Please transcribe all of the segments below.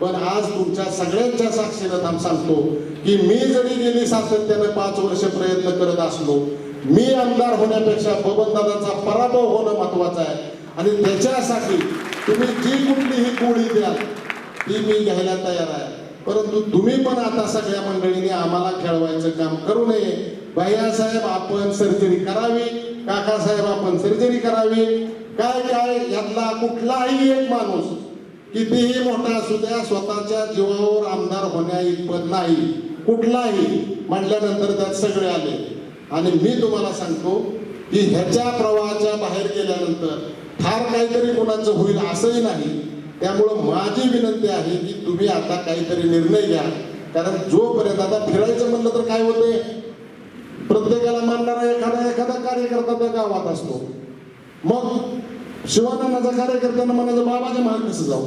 पण आज तुमच्या सगळ्यांच्या साक्षीनं थांब सांगतो की मी जरी गेली सातत्यानं पाच वर्ष प्रयत्न करत असलो मी आमदार होण्यापेक्षा बबनदादाचा पराभव होणं महत्वाचं आहे. आणि त्याच्यासाठी तुम्ही जी कुठलीही गोळी द्याल ती मी घ्यायला तयार आहे. परंतु तुम्ही पण आता सगळ्या मंडळीने आम्हाला खेळवायचं काम करू नये. भैयासाहेब आपण सर्जरी करावी काकासाहेब आपण सर्जरी करावी. काय काय यातला कुठलाही एक माणूस कितीही मोठा असू द्या स्वतःच्या जीवावर आमदार होण्या इतपत नाही. कुठलाही. म्हटल्यानंतर त्यात सगळे आले. आणि मी तुम्हाला सांगतो की ह्याच्या प्रवाहाच्या बाहेर गेल्यानंतर फार काहीतरी कोणाचं होईल असंही नाही. त्यामुळं माझी विनंती आहे की तुम्ही आता काहीतरी निर्णय घ्या. कारण जोपर्यंत आता फिरायचं म्हणलं तर काय होते प्रत्येकाला मानणारा एखादा एखादा कार्यकर्ता त्या गावात असतो. मग शिवानंदाचा कार्यकर्त्यानं म्हणायचं बाबाच्या मागे कसं जाऊ?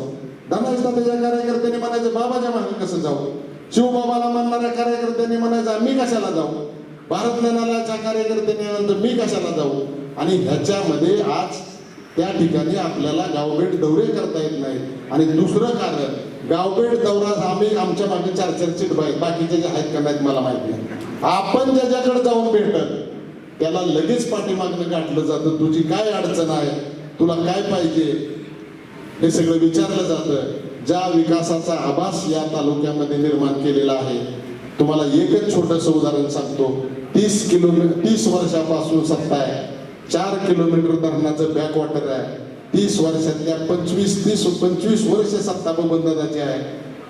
धनाज तात्याच्या कार्यकर्त्याने म्हणायचं बाबाच्या मागे कसं जाऊ? शिवबाबाला म्हणणाऱ्या कार्यकर्त्यांनी म्हणायचं आम्ही कशाला जाऊ? भारत ज्ञानालयाच्या कार्यकर्त्यांनी म्हणतो मी कशाला जाऊ? आणि ह्याच्यामध्ये आज त्या ठिकाणी आपल्याला गावभेट दौरे करता येत नाही आणि दुसरं कारण गावभेट दौरा आम्ही आमच्या मागे चार चार चिट बाकीचे जे आहेत का नाहीत मला माहीत नाही. आपण ज्याच्याकडे जाऊन भेटत त्याला लगेच पाठीमागनं गाठलं जातं तुझी काय अडचण आहे? तुला काय पाहिजे? हे सगळं विचारलं जातं. ज्या विकासाचा आभास या तालुक्यामध्ये निर्माण केलेला आहे तुम्हाला एकच छोटस उदाहरण सांगतो. तीस किलोमीटर तीस वर्षापासून सत्ता आहे. चार किलोमीटर धरणाचं बॅकवॉटर आहे. तीस वर्षातल्या पंचवीस तीस पंचवीस वर्ष सत्ता बंधनाची आहे.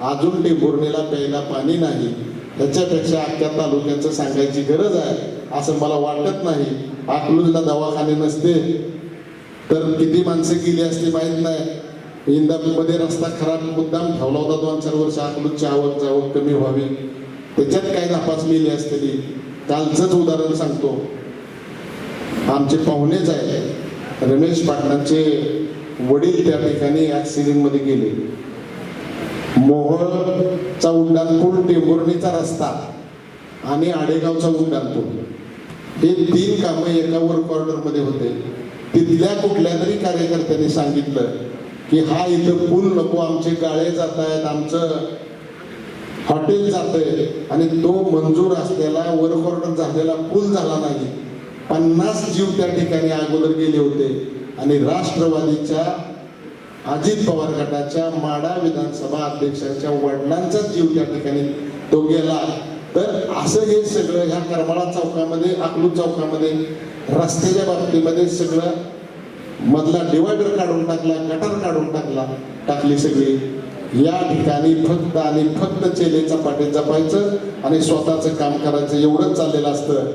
अजून ते बोरणेला प्यायला पाणी नाही. त्याच्यापेक्षा अख्ख्या तालुक्याचं सांगायची गरज आहे असं मला वाटत नाही. अकलूजला दवाखाने नसते. तर किती माणसं गेली असली माहीत नाही. इंदापूरमध्ये रस्ता खराब मुद्दाम ठेवला होता दोन चार वर्ष अकलूजची आवक जावक कमी व्हावी. त्याच्यात काय नापास मिली असलेली? कालचंच उदाहरण सांगतो. आमचे पाहुणेच आहे रमेश पाटणांचे वडील त्या ठिकाणी ऍक्सिडेंटमध्ये गेले. मोहोळचा उड्डाणपूल टेंभुर्णीचा रस्ता आणि आडेगावचा उड्डाणपूल. हे तीन कामं एका वर्क ऑर्डरमध्ये होते. तिथल्या कुठल्या तरी कार्यकर्त्यांनी सांगितलं की हा इथं पूल नको आमचे गाळे जात आहेत आमचं हॉटेल जातंय आणि तो मंजूर असलेला वर्क ऑर्डर झालेला पूल झाला नाही. पन्नास जीव त्या ठिकाणी अगोदर गेले होते आणि राष्ट्रवादीच्या अजित पवार गटाच्या माडा विधानसभा अध्यक्षाच्या वडिलांचाच जीव त्या ठिकाणी तो गेला. तर असं हे सगळं ह्या करमाळा चौकामध्ये अकलूज चौकामध्ये रस्त्याच्या बाबतीमध्ये सगळं मधला डिवायडर काढून टाकला गटार काढून टाकला टाकली सगळी. या ठिकाणी फक्त आणि फक्त चेलेचा पाठी जपायचं आणि स्वतःचं काम करायचं एवढंच चाललेलं असतं.